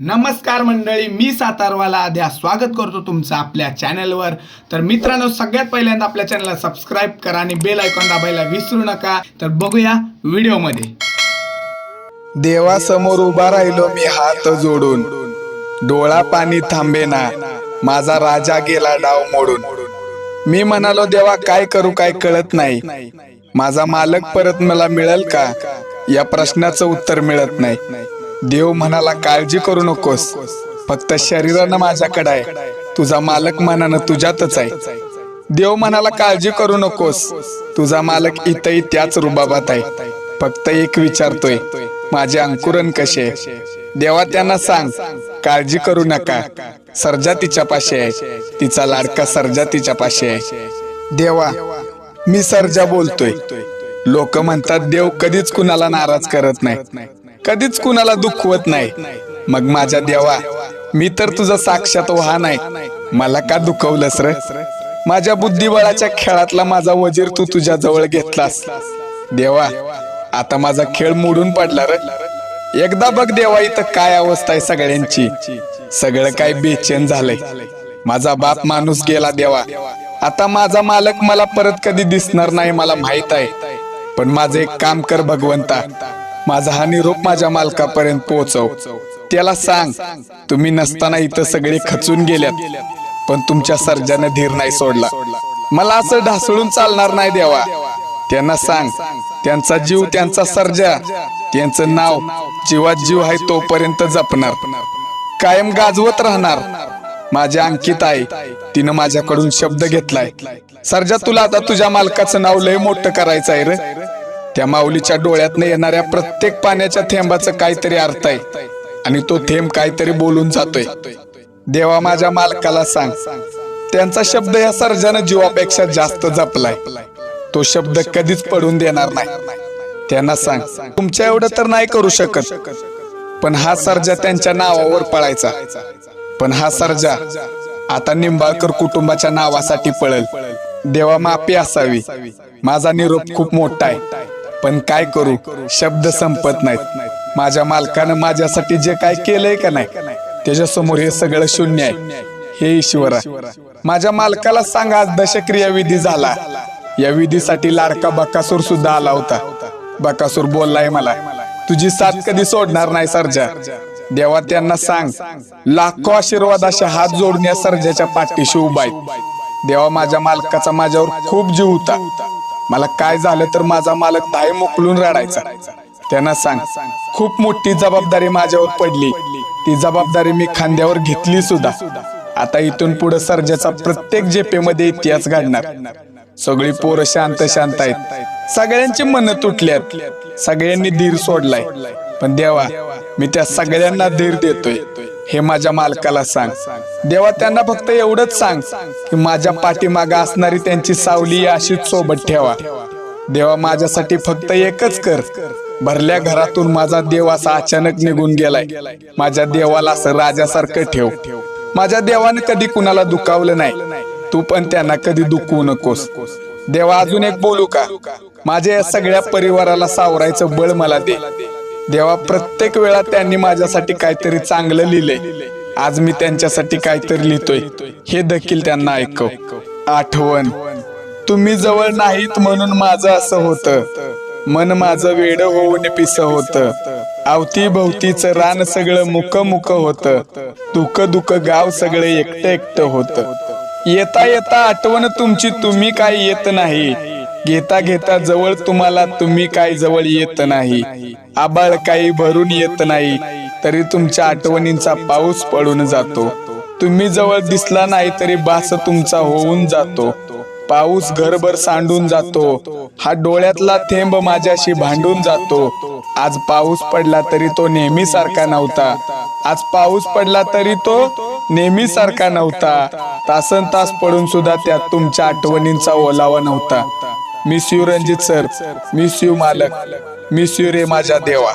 नमस्कार मंडळी मी सातारवाला. आध्या स्वागत करतो तुमचं आपल्या चॅनलवर. तर मित्रांनो सगळ्यात पहिल्यांदा आपल्या चॅनलला सबस्क्राईब करा आणि बेल आयकॉन दाबायला विसरू नका. तर बघूया व्हिडिओमध्ये. देवासमोर उभा राहिलो मी हात जोडून. डोळा पाणी थांबेना. माझा राजा गेला डाव मोडून. मी म्हणालो देवा काय करू काय कळत नाही. माझा मालक परत मला मिळेल का? या प्रश्नाचं उत्तर मिळत नाही. देव म्हणाला काळजी करू नकोस. फक्त शरीरानं माझ्याकडे आहे. तुझा मालक मनानं तुझ्यातच आहे. देव म्हणाला काळजी करू नकोस. तुझा मालक इथंही त्याच रुबाबात आहे. फक्त एक विचारतोय माझे अंकुरण कसे देवा त्यांना सांग काळजी करू नका. सर्जा तिच्या पाशी आहे. तिचा लाडका सर्जा तिच्या पाशी आहे. देवा मी सर्जा बोलतोय. लोक म्हणतात देव कधीच कुणाला नाराज करत नाही. कधीच कुणाला दुखवत नाही. मग माझ्या देवा मी तर तुझा साक्षात वाहन आहे. मला का दुखवलंस र? माझ्या बुद्धिबळाच्या खेळातला माझा वजीर तू तुझ्या जवळ घेतलास. देवा आता माझा खेळ मोडून पडला र. एकदा बघ देवा इथं काय अवस्था आहे सगळ्यांची. सगळं काय बेचैन झालंय. माझा बाप माणूस गेला देवा. आता माझा मालक मला परत कधी दिसणार नाही मला माहीत आहे. पण माझं एक काम कर भगवंता. माझा हा निरोप माझ्या मालकापर्यंत पोहोचव. त्याला सांग तुम्ही नसताना इथं सगळे खचून गेल्यात पण तुमच्या सर्जानं धीर नाही सोडला. मला असं ढासळून चालणार नाही देवा. त्यांना सांग त्यांचा जीव त्यांचा सर्जा त्यांचं नाव जीवात जीव आहे तोपर्यंत जपणार. कायम गाजवत राहणार. माझ्या अंकित आहे तिनं माझ्याकडून शब्द घेतलाय. सर्जा तुला आता तुझ्या मालकाचं नाव लय मोठं करायचं आहे रे. त्या माऊलीच्या डोळ्यातनं येणाऱ्या प्रत्येक पाण्याच्या थेंबाचं काहीतरी अर्थ आहे. आणि तो थेंब काहीतरी बोलून जातोय. देवा माझ्या मालकाला सांग. त्यांचा शब्द या सर्जानं जीवापेक्षा जास्त जपलाय. तो शब्द कधीच पडून देणार नाही. त्यांना सांग तुमच्या एवढं तर नाही करू शकत. पण हा सर्जा त्यांच्या नावावर पळायचा. पण हा सर्जा आता निंबाळकर कुटुंबाच्या नावासाठी पळल. देवा माफी असावी. माझा निरोप खूप मोठा आहे. पण काय करू? शब्द संपत नाहीत. माझ्या मालकानं माझ्यासाठी जे काय केलंय का नाही त्याच्यासमोर हे सगळं शून्य आहे. हे ईश्वरा माझ्या मालकाला सांगा आज दशक्रिया विधी झाला. या विधीसाठी लाडका बकासूर सुद्धा आला होता. बकासूर बोललाय मला तुझी साथ कधी सोडणार नाही सर्जा. देवा त्यांना सांग लाखो आशीर्वाद अशा हात जोडण्या सर्जाच्या पाठीशी उभा आहेत देवा माझ्या मालकाचा माझ्यावर खूप जीव होता. मला काय झालं तर माझा मालक धाय मोकलून रडायचा. त्यांना सांग खूप मोठी जबाबदारी माझ्यावर पडली. ती जबाबदारी मी खांद्यावर घेतली सुद्धा. आता इथून पुढे सर्जाचा प्रत्येक जेपेमध्ये इतिहास घडणार. सगळी पोरं शांत शांत आहेत. सगळ्यांची मन तुटल्यात. सगळ्यांनी धीर सोडलाय. पण देवा मी त्या सगळ्यांना धीर देतोय. हे माझ्या मालकाला सांग. देवा त्यांना फक्त एवढंच सांग की माझ्या पाठीमागा असणारी त्यांची सावली अशीच सोबत ठेवा. देवा माझ्यासाठी फक्त एकच कर. भरल्या घरातून माझा देव असा अचानक निघून गेलाय. माझ्या देवाला असं राजासारखं ठेव. माझ्या देवानं कधी कुणाला दुखावलं नाही. तू पण त्यांना कधी दुखवू नकोस. देवा अजून एक बोलू का? माझ्या या सगळ्या परिवाराला सावरायचं बळ मला दे. देवा प्रत्येक वेळा त्यांनी माझ्यासाठी काहीतरी चांगलं लिहिलंय आज मी त्यांच्यासाठी काहीतरी लिहितोय. हे देखील त्यांना ऐकव. आठवण. तुम्ही जवळ नाहीत म्हणून माझं असं होतं. मन माझं वेड होऊन पिस होत. अवती भोवतीच रान सगळं मुक मुक होत. दुःख दुःख गाव सगळं एकटं एकटं होत. येता येता आठवण तुमची तुम्ही काय येत नाही. घेता घेता जवळ तुम्हाला तुम्ही काय जवळ येत नाही. आबाळ काही भरून येत नाही तरी तुमच्या आठवणींचा पाऊस पडून जातो. तुम्ही जवळ दिसला नाही तरी बास तुमचा होऊन जातो. पाऊस घरभर सांडून जातो. हा डोळ्यातला थेंब माझ्याशी भांडून जातो. आज पाऊस पडला तरी तो नेहमी सारखा नव्हता. आज पाऊस पडला तरी तो नेहमी सारखा नव्हता. तासन तास पडून सुद्धा त्यात तुमच्या आठवणींचा ओलावा नव्हता. Miss you Ranjit sir. Miss you मालक. मी यू रे माझ्या देवा.